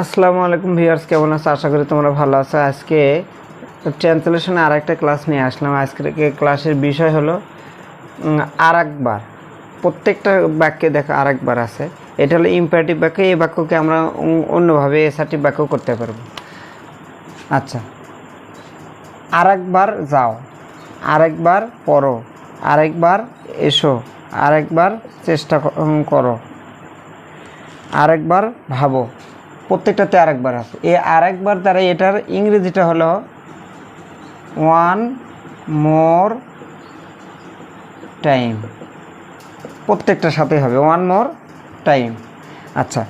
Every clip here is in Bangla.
আসসালামু আলাইকুম ভিউয়ার্স, কেমন আছো? আশা করি তোমরা ভালো আছো। আজকে ট্রান্সলেশনে আর একটা ক্লাস নিয়ে আসলাম। আজকের ক্লাসের বিষয় হলো আর একবার প্রত্যেকটা বাক্যে দেখো আর একবার আছে। এটা হলো ইম্পারেটিভ বাক্য। এই বাক্যকে আমরা অন্যভাবে এসার্টিভ বাক্য করতে পারব। আচ্ছা। আর একবার যাও। আর একবার পড়ো। আরেকবার এসো। আর একবার চেষ্টা করো। আর একবার ভাবো। প্রত্যেকটাতে আরেকবার আছে। এই আরেকবার দ্বারা এটার ইংরেজিটা হলো ওয়ান মোর টাইম প্রত্যেকটার সাথে হবে। ওয়ান মোর টাইম আচ্ছা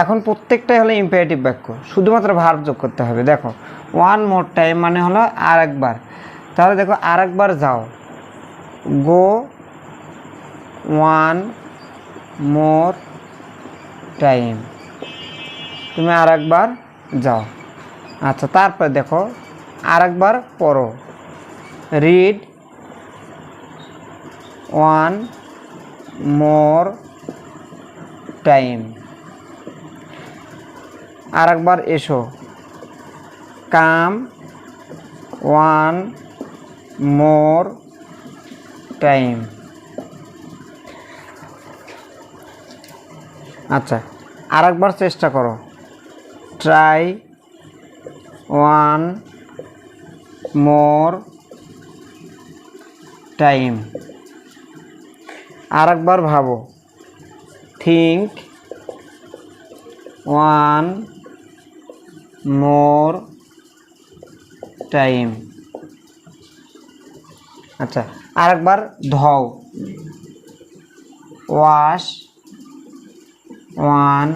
এখন প্রত্যেকটাই হলো ইম্পারেটিভ বাক্য। শুধুমাত্র ভার্ব যোগ করতে হবে। দেখো ওয়ান মোর টাইম মানে হলো আরেকবার। তাহলে দেখো, আরেকবার যাও। গো ওয়ান মোর টাইম তুমি আর একবার যাও। আচ্ছা তারপর দেখো আর একবার পড়ো। রিড ওয়ান মোর টাইম আর একবার এসো। কাম ওয়ান মোর টাইম আচ্ছা আর একবার চেষ্টা করো। ট্রাই ওয়ান মোর টাইম আর একবার ভাবো। থিঙ্ক ওয়ান মোর টাইম আচ্ছা আরেকবার ধও। ওয়াশ ওয়ান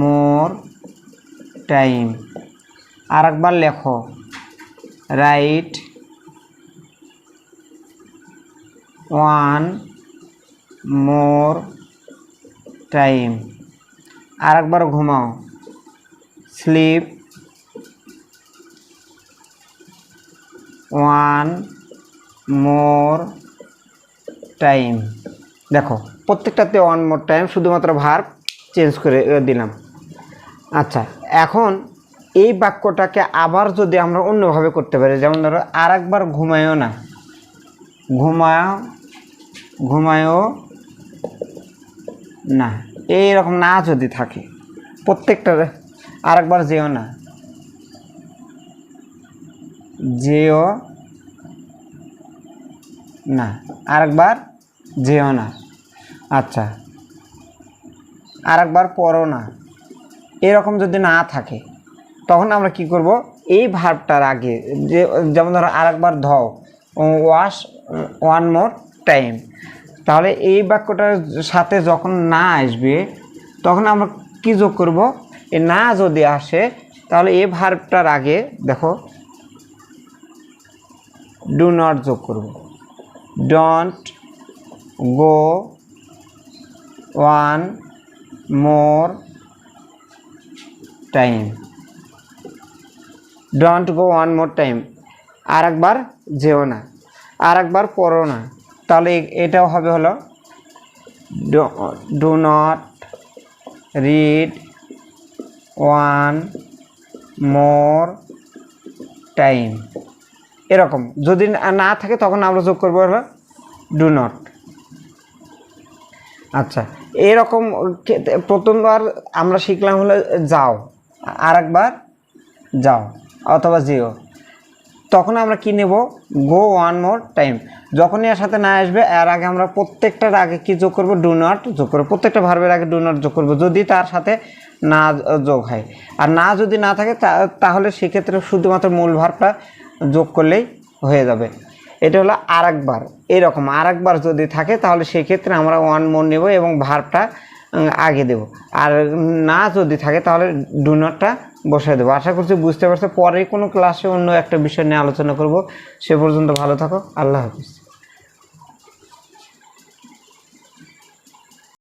মোর টাইম আর একবার লেখো। রাইট ওয়ান মোর টাইম আর একবার ঘুমাও। স্লিপ ওয়ান মোর টাইম দেখো, প্রত্যেকটাতে ওয়ান মোর টাইম শুধুমাত্র ভার্ব চেঞ্জ করে দিলাম। আচ্ছা এখন এই বাক্যটাকে আবার যদি আমরা অন্যভাবে করতে পারি, যেমন ধরো আর একবার ঘুমায়ও না। ঘুমায়, ঘুমায়ও না। এইরকম না যদি থাকে, প্রত্যেকটা আর একবার যেও না। যেও না, আরেকবার যেও না। আচ্ছা আরেকবার পড়ো না। এরকম যদি না থাকে, তখন আমরা কি করব? এই ভার্বটার আগে, যে, যেমন ধরো আরেকবার ধও ওয়াশ ওয়ান মোর টাইম তাহলে এই বাক্যটার সাথে যখন না আসবে, তখন আমরা কি যোগ করব? এ না যদি আসে, তাহলে এই ভার্বটার আগে দেখো ডু নট যোগ করব। Don't go one more time don't go one more time আর একবার যেও না। আর একবার পড়ো না। তাহলে এটাও হবে হলো do not read one more time এরকম। যদি না- থাকে তখন আমরা যোগ করব হলো ডু নট আচ্ছা এরকম প্রথমবার আমরা শিখলাম হলো যাও। আর একবার যাও, অথবা জিও তখন আমরা কি নেব? গো ওয়ান মোর টাইম যখনই এর সাথে না আসবে, এর আগে আমরা প্রত্যেকটার আগে কি যোগ করব? ডু নট যোগ করব। প্রত্যেকটা ভার্বের আগে ডু নট যোগ করব, যদি তার সাথে না যোগ হয়। আর না যদি না থাকে তাহলে সেক্ষেত্রে শুধুমাত্র মূল ভার্বটা যোগ করলেই হয়ে যাবে। এটা হলো আর একবার এরকম আর একবার যদি থাকে, তাহলে সেক্ষেত্রে আমরা ওয়ান মোর নেব এবং ভার্বটা আগে দেব। আর না যদি থাকে তাহলে ডু নটটা দেবো। আশা করছি বুঝতে পারছ। পরে কোনো ক্লাসে অন্য একটা বিষয় নিয়ে আলোচনা করব। সে পর্যন্ত ভালো থাকো। আল্লাহ হাফিজ।